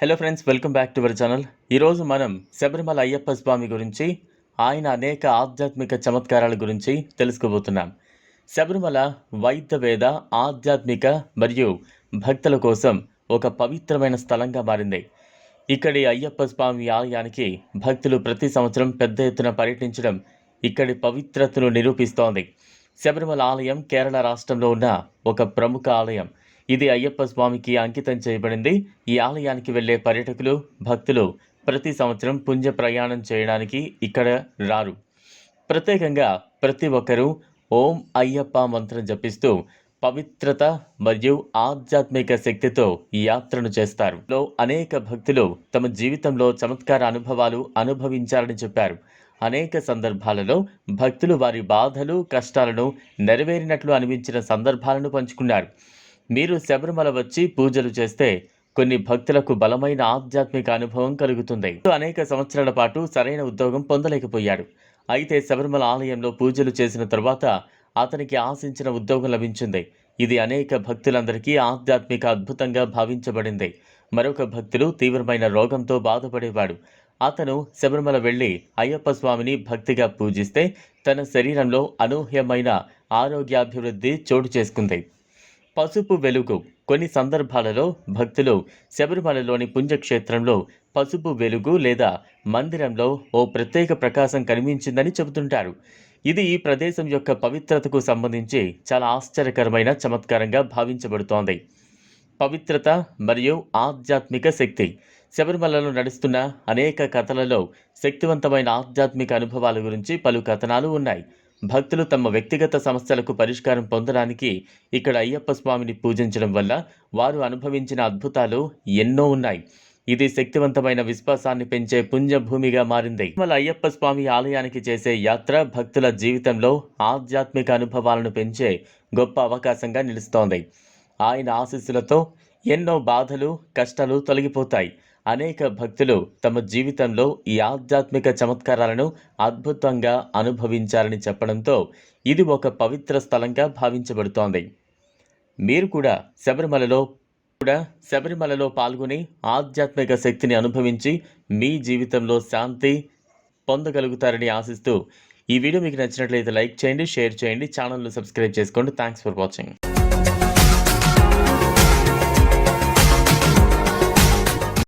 Hello friends welcome back to our channel ఈరోజు మనం శబరిమల అయ్యప్ప స్వామి గురించి ఆయన అనేక ఆధ్యాత్మిక చమత్కారాల గురించి తెలుసుకోబోతున్నాం. శబరిమల వైద్య వేద ఆధ్యాత్మిక మరియు భక్తుల కోసం ఒక పవిత్రమైన స్థలంగా మారింది. ఇక్కడి అయ్యప్ప స్వామి ఆలయానికి భక్తులు ప్రతి సంవత్సరం పెద్ద ఎత్తున పర్యటించడం ఇక్కడి పవిత్రతను నిరూపిస్తోంది. శబరిమల ఆలయం కేరళ రాష్ట్రంలో ఉన్న ఒక ప్రముఖ ఆలయం. ఇది అయ్యప్ప స్వామికి అంకితం చేయబడింది. ఈ ఆలయానికి వెళ్ళే పర్యటకులు భక్తులు ప్రతి సంవత్సరం పుణ్య ప్రయాణం చేయడానికి ఇక్కడ రారు. ప్రత్యేకంగా ప్రతి ఒక్కరూ ఓం అయ్యప్ప మంత్రం జపిస్తూ పవిత్రత మరియు ఆధ్యాత్మిక శక్తితో ఈ యాత్రను చేస్తారు. లో అనేక భక్తులు తమ జీవితంలో చమత్కార అనుభవాలు అనుభవించాలని చెప్పారు. అనేక సందర్భాలలో భక్తులు వారి బాధలు కష్టాలను నెరవేరినట్లు అనిపించిన సందర్భాలను పంచుకున్నారు. మీరు శబరిమల వచ్చి పూజలు చేస్తే కొన్ని భక్తులకు బలమైన ఆధ్యాత్మిక అనుభవం కలుగుతుంది. అనేక సంవత్సరాల పాటు సరైన ఉద్యోగం పొందలేకపోయాడు. అయితే శబరిమల ఆలయంలో పూజలు చేసిన తరువాత అతనికి ఆశించిన ఉద్యోగం లభించింది. ఇది అనేక భక్తులందరికీ ఆధ్యాత్మిక అద్భుతంగా భావించబడింది. మరొక భక్తులు తీవ్రమైన రోగంతో బాధపడేవాడు. అతను శబరిమల వెళ్ళి అయ్యప్ప స్వామిని భక్తిగా పూజిస్తే తన శరీరంలో అనూహ్యమైన ఆరోగ్యాభివృద్ధి చోటు చేసుకుంది. పసుపు వెలుగు. కొన్ని సందర్భాలలో భక్తులు శబరిమలలోని పుణ్యక్షేత్రంలో పసుపు వెలుగు లేదా మందిరంలో ఓ ప్రత్యేక ప్రకాశం కనిపించిందని చెబుతుంటారు. ఇది ఈ ప్రదేశం యొక్క పవిత్రతకు సంబంధించి చాలా ఆశ్చర్యకరమైన చమత్కారంగా భావించబడుతోంది. పవిత్రత మరియు ఆధ్యాత్మిక శక్తి. శబరిమలలో నడుస్తున్న అనేక కథలలో శక్తివంతమైన ఆధ్యాత్మిక అనుభవాల గురించి పలు కథనాలు ఉన్నాయి. భక్తులు తమ వ్యక్తిగత సమస్యలకు పరిష్కారం పొందడానికి ఇక్కడ అయ్యప్ప స్వామిని పూజించడం వల్ల వారు అనుభవించిన అద్భుతాలు ఎన్నో ఉన్నాయి. ఇది శక్తివంతమైన విశ్వాసాన్ని పెంచే పుణ్యభూమిగా మారింది. మన అయ్యప్ప స్వామి ఆలయానికి చేసే యాత్ర భక్తుల జీవితంలో ఆధ్యాత్మిక అనుభవాలను పెంచే గొప్ప అవకాశంగా నిలుస్తోంది. ఆయన ఆశీస్సులతో ఎన్నో బాధలు కష్టాలు తొలగిపోతాయి. అనేక భక్తులు తమ జీవితంలో ఈ ఆధ్యాత్మిక చమత్కారాలను అద్భుతంగా అనుభవించారని చెప్పడంతో ఇది ఒక పవిత్ర స్థలంగా భావించబడుతోంది. మీరు కూడా శబరిమలలో కూడా శబరిమలలో పాల్గొని ఆధ్యాత్మిక శక్తిని అనుభవించి మీ జీవితంలో శాంతి పొందగలుగుతారని ఆశిస్తూ ఈ వీడియో మీకు నచ్చినట్లయితే లైక్ చేయండి షేర్ చేయండి ఛానల్ను సబ్స్క్రైబ్ చేసుకోండి. Thanks for watching